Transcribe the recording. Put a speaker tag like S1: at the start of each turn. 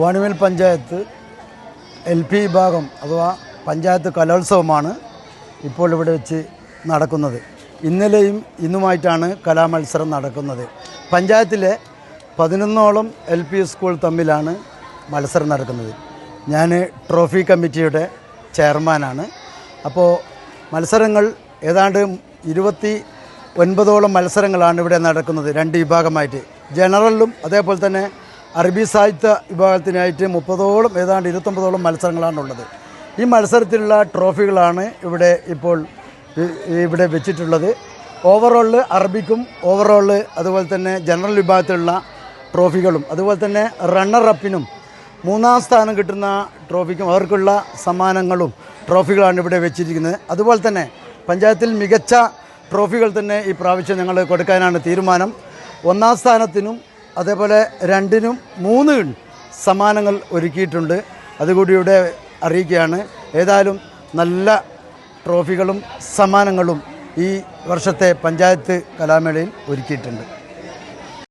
S1: Vanimel panchayat L P വിഭാഗം അഥവാ പഞ്ചായത്ത് കലോത്സവമാണ് ഇപ്പോൾ ഇവിടെ വെച്ച് നടക്കുന്നത്. ഇന്നലെയും ഇന്നുമായിട്ടാണ് കലാമത്സരം നടക്കുന്നത്. പഞ്ചായത്തിലെ പതിനൊന്നോളം എൽ പി സ്കൂൾ തമ്മിലാണ് മത്സരം നടക്കുന്നത്. ഞാൻ ട്രോഫി കമ്മിറ്റിയുടെ ചെയർമാനാണ്. അപ്പോൾ മത്സരങ്ങൾ ഏതാണ്ട് ഇരുപത്തി ഒൻപതോളം മത്സരങ്ങളാണ് ഇവിടെ നടക്കുന്നത്. രണ്ട് വിഭാഗമായിട്ട്. ജനറലിലും അതേപോലെ തന്നെ അറബി സാഹിത്യ വിഭാഗത്തിനായിട്ട് മുപ്പതോളം ഏതാണ്ട് ഇരുപത്തൊമ്പതോളം മത്സരങ്ങളാണുള്ളത്. ഈ മത്സരത്തിലുള്ള ട്രോഫികളാണ് ഇവിടെ ഇപ്പോൾ ഇവിടെ വെച്ചിട്ടുള്ളത്. ഓവറോളിൽ അറബിക്കും ഓവറോൾ അതുപോലെ തന്നെ ജനറൽ വിഭാഗത്തിലുള്ള ട്രോഫികളും അതുപോലെ തന്നെ റണ്ണറപ്പിനും മൂന്നാം സ്ഥാനം കിട്ടുന്ന ട്രോഫിക്കും അവർക്കുള്ള സമ്മാനങ്ങളും ട്രോഫികളാണ് ഇവിടെ വെച്ചിരിക്കുന്നത്. അതുപോലെ തന്നെ പഞ്ചായത്തിൽ മികച്ച ട്രോഫികൾ തന്നെ ഈ പ്രാവശ്യം ഞങ്ങൾ കൊടുക്കാനാണ് തീരുമാനം. ഒന്നാം സ്ഥാനത്തിനും അതേപോലെ രണ്ടിനും മൂന്ന് സമ്മാനങ്ങൾ ഒരുക്കിയിട്ടുണ്ട്. അതുകൂടി ഇവിടെ അറിയിക്കുകയാണ്. ഏതായാലും നല്ല ട്രോഫികളും സമ്മാനങ്ങളും ഈ വർഷത്തെ പഞ്ചായത്ത് കലാമേളയിൽ ഒരുക്കിയിട്ടുണ്ട്.